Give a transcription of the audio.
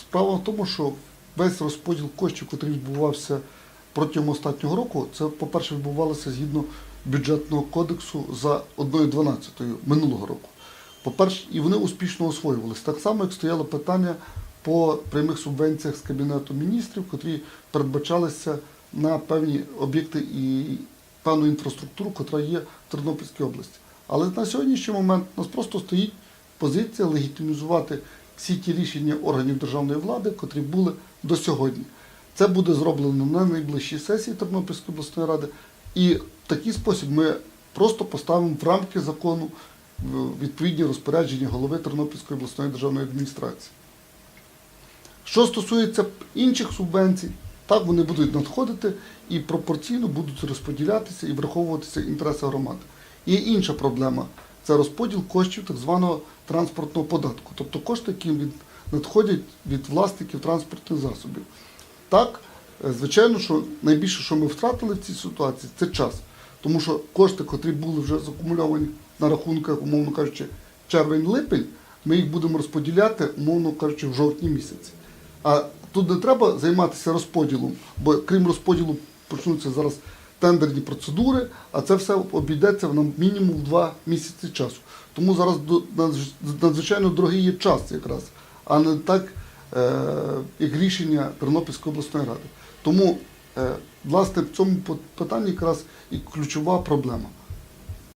Справа в тому, що весь розподіл коштів, який відбувався протягом останнього року, це, по-перше, відбувалося згідно бюджетного кодексу за 1,12 минулого року. По-перше, і вони успішно освоювалися. Так само, як стояло питання по прямих субвенціях з Кабінету міністрів, котрі передбачалися на певні об'єкти і певну інфраструктуру, яка є в Тернопільській області. Але на сьогоднішній момент у нас просто стоїть позиція легітимізувати всі ті рішення органів державної влади, котрі були до сьогодні. Це буде зроблено на найближчій сесії Тернопільської обласної ради. І в такий спосіб ми просто поставимо в рамки закону відповідні розпорядження голови Тернопільської обласної державної адміністрації. Що стосується інших субвенцій, так вони будуть надходити і пропорційно будуть розподілятися і враховуватися інтереси громади. Є інша проблема це розподіл коштів так званого транспортного податку, тобто кошти, які від, надходять від власників транспортних засобів. Так, е, звичайно, що найбільше, що ми втратили в цій ситуації, це час. Тому що кошти, котрі були вже закумульовані на рахунках, умовно кажучи, червень-липень, ми їх будемо розподіляти, умовно кажучи, в жовтні місяці. А тут не треба займатися розподілом, бо крім розподілу почнуться зараз тендерні процедури, а це все обійдеться нам мінімум два місяці часу. Тому зараз надзвичайно дорогий є час якраз, а не так, е, як рішення Тернопільської обласної ради. Тому, е, власне, в цьому питанні якраз і ключова проблема.